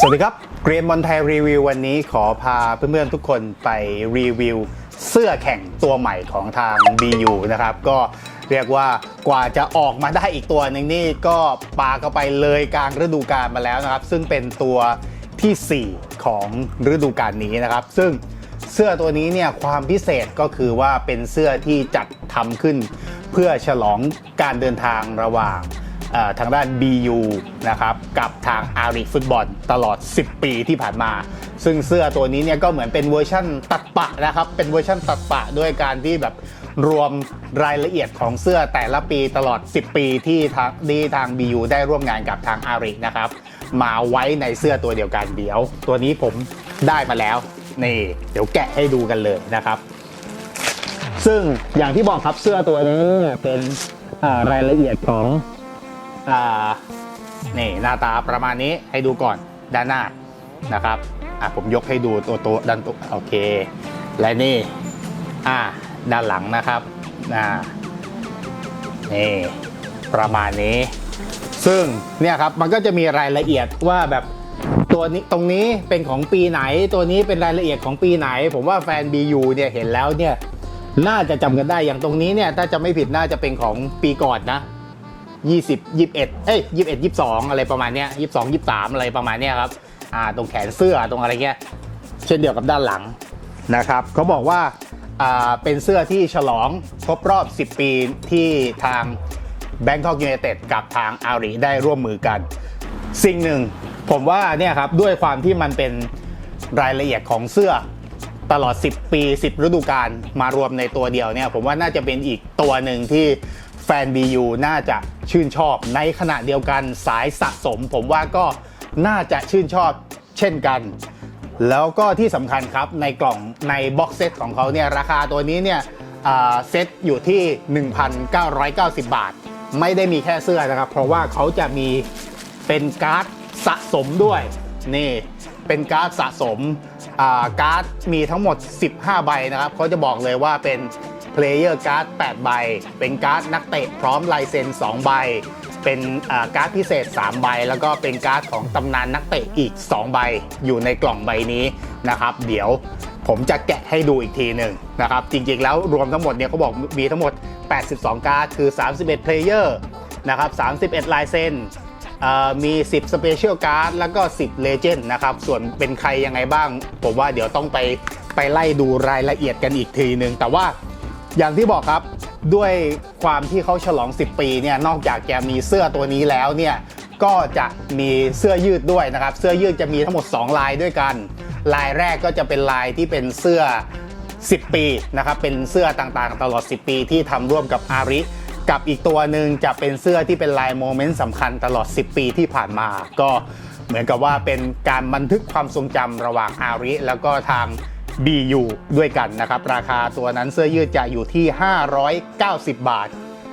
สวัสดีครับ เกรียนบอลไทยรีวิววันนี้ขอพาเพื่อนๆทุกคนไปรีวิวเสื้อแข่งตัวใหม่ของทาง BU นะครับ ก็เรียกว่ากว่าจะออกมาได้อีกตัวหนึ่งนี่ก็ปาเข้าไปเลยกลางฤดูกาลมาแล้วนะครับ ซึ่งเป็นตัวทีสี่4 ของฤดูกาลนี้นะครับ ซึ่งเสื้อตัวนี้เนี่ยความพิเศษก็คือว่าเป็นเสื้อที่จัดทำขึ้น เพื่อฉลองการเดินทางระหว่าง ทางด้าน BU นะครับกับทางอาริฟุตบอลตลอด 10 ปีที่ผ่านมา ซึ่งเสื้อตัวนี้เนี่ยก็เหมือนเป็นเวอร์ชั่นตัดปะนะครับ เป็นเวอร์ชั่นตัดปะด้วยการที่แบบรวมรายละเอียดของเสื้อแต่ละปีตลอด 10 ปีที่ทางที่ทาง BU ได้ร่วมงานกับทางอารินะครับ มาไว้ในเสื้อตัวเดียวกันเดี๋ยว ตัวนี้ผมได้มาแล้วนี่เดี๋ยวแกะให้ดูกันเลยนะครับ ซึ่งอย่างที่บอกครับเสื้อตัวนี้เป็นรายละเอียดของ อ่านี่หน้าตาประมาณนี้ให้ดูก่อนด้านหน้านะครับอะผมยกให้ดูตัวตัวด้านตัวโอเค และนี่อ่าด้านหลังนะครับอ่านี่ประมาณนี้ ซึ่งเนี่ยครับมันก็จะมีรายละเอียดว่าแบบตัวนี้ตรงนี้เป็นของปีไหน ตัวนี้เป็นรายละเอียดของปีไหน ผมว่าแฟน BU เนี่ยเห็นแล้วเนี่ยน่าจะจำกันได้อย่างตรงนี้เนี่ยถ้าจะไม่ผิดน่าจะเป็นของปีก่อนนะ 20 21เอ้ย21 22 อะไรประมาณเนี้ย22 23 อะไรประมาณเนี้ยครับอ่าตรงแขนเสื้อตรงอะไรเงี้ยเช่นเดียวกับด้านหลังนะครับเขาบอกว่าอ่าเป็นเสื้อที่ฉลองครบรอบ 10 ปีที่ทาง Bangkok United กับทางอารีได้ร่วมมือกัน สิ่งหนึ่งผมว่าเนี่ยครับด้วยความที่มันเป็นรายละเอียดของเสื้อตลอด 10 ปี 10 ฤดูกาลมารวมในตัวเดียวเนี่ยผมว่าน่าจะเป็นอีกตัวหนึ่งที่ แฟน BU น่าจะชื่นชอบ ในขณะเดียวกันสายสะสม ผมว่าก็น่าจะชื่นชอบเช่นกัน แล้วก็ที่สำคัญครับในกล่องในบ็อกเซตของเขาเนี่ยราคาตัวนี้เนี่ยเซตอยู่ที่ 1,990 บาท ไม่ได้มีแค่เสื้อนะครับ เพราะว่าเขาจะมีเป็นการ์ดสะสมด้วย นี่ เป็นการ์ดสะสม การ์ดมีทั้งหมด 15 ใบนะครับเขาจะบอกเลยว่าเป็นเพลเยอร์การ์ด8ใบ เป็นการ์ดนักเตะพร้อมลายเซ็น 2 ใบ เป็นการ์ดพิเศษ 3 ใบ แล้วก็เป็นการ์ดของตำนานนักเตะอีก 2 ใบอยู่ในกล่องใบนี้นะครับ เดี๋ยวผมจะแกะให้ดูอีกทีหนึ่งนะครับ จริงๆแล้วรวมทั้งหมดเนี่ยเขาบอกมีทั้งหมด 82 การ์ดคือ 31เพลเยอร์นะครับ 31 ลายเซ็น มี 10 Special Card แล้วก็ 10 Legend นะครับ ส่วนเป็นใครยังไงบ้าง ผมว่าเดี๋ยวต้องไปไปไล่ดูรายละเอียดกันอีกทีนึง แต่ว่าอย่างที่บอกครับด้วยความที่เขาฉลอง 10 ปีเนี่ยนอกจากจะมีเสื้อตัวนี้แล้วเนี่ยก็จะมีเสื้อยืดด้วยนะครับ เสื้อยืดจะมีทั้งหมด 2 ลายด้วยกัน ลายแรกก็จะเป็นลายที่เป็นเสื้อ 10 ปีนะครับเป็นเสื้อต่างๆ ตลอด 10 ปีที่ทำร่วมกับอาริ กับอีกตัวหนึ่งจะเป็นเสื้อที่เป็นลายโมเมนต์สำคัญตลอด 10 ปีที่ผ่านมา ก็เหมือนกับว่าเป็นการบันทึกความทรงจำระหว่างอาริ แล้วก็ทาง BU ด้วยกันนะครับ ราคาตัวนั้นเสื้อยืดจะอยู่ที่ 590 บาท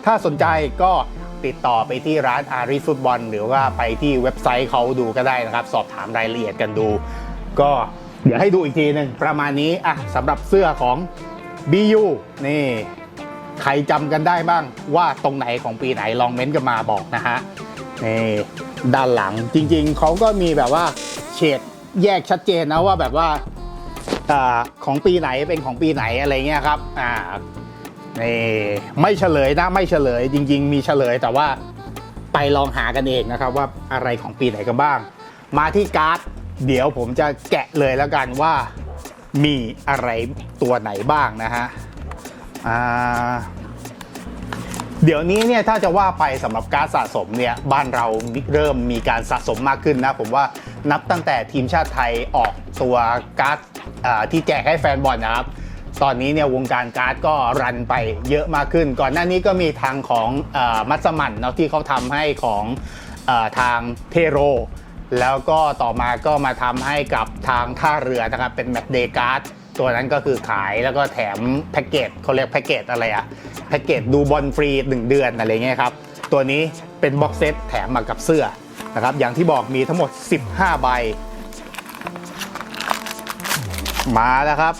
ถ้าสนใจก็ติดต่อไปที่ร้านอาริฟุตบอลหรือว่าไปที่เว็บไซต์เขาดูก็ได้นะครับ สอบถามรายละเอียดกันดู ก็เดี๋ยวให้ดูอีกทีหนึ่งประมาณนี้อะสำหรับเสื้อของ BU นี่ ใครจำกันได้บ้างว่าตรงไหนของปีไหนลองเม้นต์กันมาบอกนะฮะนี่ด้านหลังจริงๆเขาก็มีแบบว่าเฉดแยกชัดเจนนะว่าแบบว่าอาของปีไหนเป็นของปีไหนอะไรเงี้ยครับอ่านี่ไม่เฉลยนะไม่เฉลย จริง ๆ มีเฉลยแต่ว่าไปลองหากันเองนะครับว่าอะไรของปีไหนกันบ้าง มาที่การ์ดเดี๋ยวผมจะแกะเลยแล้วกันว่ามีอะไรตัวไหนบ้างนะฮะ อ่าเดี๋ยวนี้เนี่ยถ้าจะว่าไปสำหรับการสะสมเนี่ยบ้านเราเริ่มมีการสะสมมากขึ้นนะ ผมว่านับตั้งแต่ทีมชาติไทยออกตัวการ์ดที่แจกให้แฟนบอลนะครับตอนนี้เนี่ยวงการการ์ดก็รันไปเยอะมากขึ้น ก่อนหน้านี้ก็มีทางของอมัตสมันเนาะที่เขาทำให้ของอทางเทโร แล้วก็ต่อมาก็มาทำให้กับทางท่าเรือนะครับเป็นแมตเดย์การ์ด ตัวนั้นก็คือขายแล้วก็แถมแพ็กเกจเขาเรียกแพ็กเกจอะไรอะแพ็กเกจดูบอลฟรี 1 เดือนอะไรเงี้ยครับ ตัวนี้เป็นบ็อกเซตแถมมากับเสื้อนะครับ อย่างที่บอกมีทั้งหมด 15 ใบ มาแล้วครับ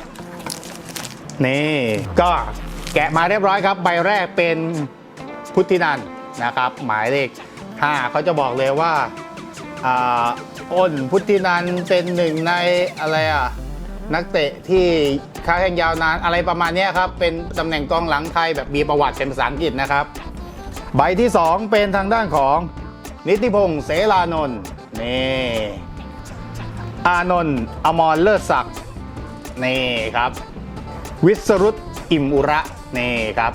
นี่ก็แกะมาเรียบร้อยครับ ใบแรกเป็นพุทธินันนะครับ หมายเลข 5 เขาจะบอกเลยว่าอ้นพุทธินันเป็นหนึ่งในอะไรอะ นักเตะที่ค้าแข่งยาวนานอะไรประมาณนี้ครับ เป็นตำแหน่งกองหลังไทยแบบมีประวัติเป็นภาษาอังกฤษนะครับ ใบที่ 2 เป็นทางด้านของนิติพงษ์เสรานนท์นี่อานนท์อมรเลิศศักดิ์นี่ครับ วิสรุตอิมอุระนี่ครับ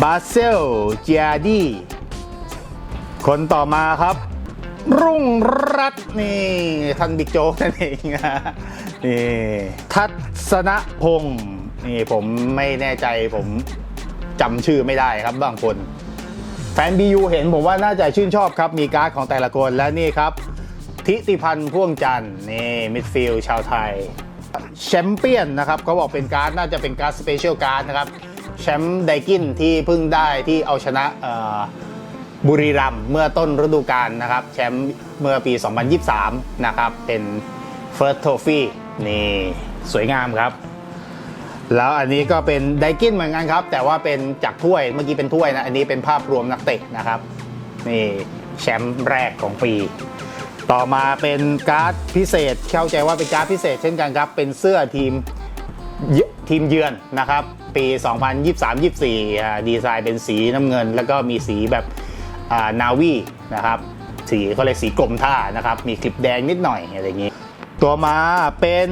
บาเซลเจียดีคนต่อมาครับ รุ่งรัตน์นี่ท่านบิ๊กโจ๊กนั่นเองนะนี่ทัศนพงศ์นี่ผมไม่แน่ใจผมจำชื่อไม่ได้ครับบางคน แฟนบียูเห็นผมว่าน่าจะชื่นชอบครับ มีการ์ดของแต่ละคนและนี่ครับ ทิติพันธ์พ่วงจันทร์นี่มิดฟิลด์ชาวไทยแชมเปี้ยนนะครับเขาบอกเป็นการ์ดน่าจะเป็นการ์ดสเปเชียลการ์ดนะครับแชมป์ไดกินที่เพิ่งได้ที่เอาชนะ บุรีรัมย์เมื่อต้นฤดูกาลนะครับ แชมป์เมื่อปี 2023 นะครับ เป็น First Trophy นี่สวยงามครับ แล้วอันนี้ก็เป็นไดกินเหมือนกันครับ แต่ว่าเป็นจากถ้วยเมื่อกี้เป็นถ้วยนะอันนี้เป็นภาพรวมนักเตะนะครับ นี่แชมป์แรกของปี ต่อมาเป็นการ์ดพิเศษเข้าใจว่าเป็นการ์ดพิเศษ เช่นกันครับ เป็นเสื้อทีมเยทีมเยือนนะครับ ปี 2023-24อ่าดีไซน์เป็นสีน้ำเงิน แล้วก็มีสีแบบ นาวีนะครับสีเขาเรียกสีกรมท่านะครับ มีคลิปแดงนิดหน่อยอะไรอย่างนี้ ตัวมาเป็น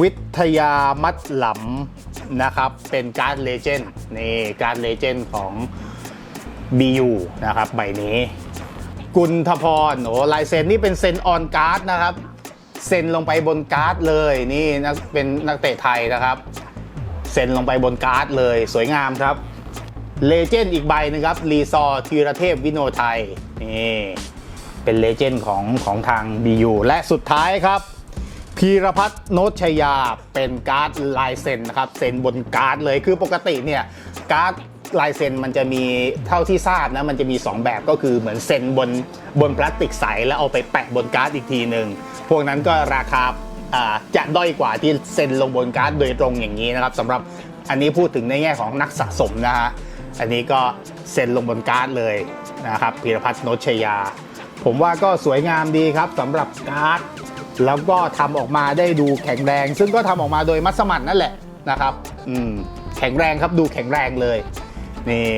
วิทยามัดหลำนะครับ เป็นการ์ดเลเจนด์นี่การ์ดเลเจนด์ของ BU นะครับใบนี้ กุลทพรโอ้ลายเซ็นนี่เป็นเซ็นออนการ์ดนะครับ เซ็นลงไปบนการ์ดเลยนี่นเป็นนักเตะไทยนะครับ เซ็นลงไปบนการ์ดเลยสวยงามครับ เลเจนด์อีกใบนึงครับรีซอร์ธีรเทพวิโนไทยนี่เป็นเลเจนด์ของของทาง BU และสุดท้ายครับพีรพัฒน์โนชยาเป็นการ์ดลายเซ็นนะครับเซ็นบนการ์ดเลยคือปกติเนี่ยการ์ดลายเซ็นมันจะมีเท่าที่ทราบนะมันจะมี 2 แบบก็คือเหมือนเซ็นบนบนพลาสติกใสแล้วเอาไปแปะบนการ์ดอีกทีหนึ่งพวกนั้นก็ราคาจะด้อยกว่าที่เซ็นลงบนการ์ดโดยตรงอย่างนี้นะครับสำหรับอันนี้พูดถึงในแง่ของนักสะสมนะฮะ อันนี้ก็เซ็นลงบนการ์ดเลยนะครับพีรพัฒน์โนชชยา ผมว่าก็สวยงามดีครับสำหรับการ์ดแล้วก็ทำออกมาได้ดูแข็งแรง ซึ่งก็ทำออกมาโดยมัสมั่นนั่นแหละนะครับอืมแข็งแรงครับดูแข็งแรงเลยนี่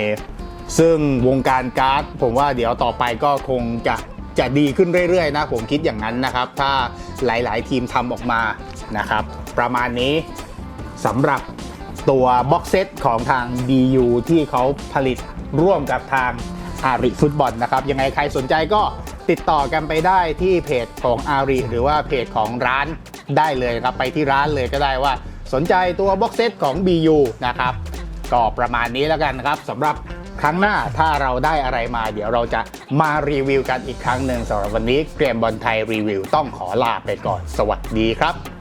ซึ่งวงการการ์ดผมว่าเดี๋ยวต่อไปก็คงจะจะดีขึ้นเรื่อยๆนะผมคิดอย่างนั้นนะครับ ถ้าหลายๆทีมทำออกมานะครับ ประมาณนี้สำหรับ ตัวบ็อกเซตของทาง BU ที่เขาผลิตร่วมกับทางอาริฟุตบอลนะครับยังไงใครสนใจก็ติดต่อกันไปได้ที่เพจของอาริหรือว่าเพจของร้านได้เลยครับไปที่ร้านเลยก็ได้ว่า สนใจตัวบ็อกเซตของ BU นะครับก็ประมาณนี้แล้วกันนะครับสำหรับครั้งหน้าถ้าเราได้อะไรมา เดี๋ยวเราจะมารีวิวกันอีกครั้งหนึ่งสำหรับวันนี้เกรียมบอลไทยรีวิวต้องขอลาไปก่อน สวัสดีครับ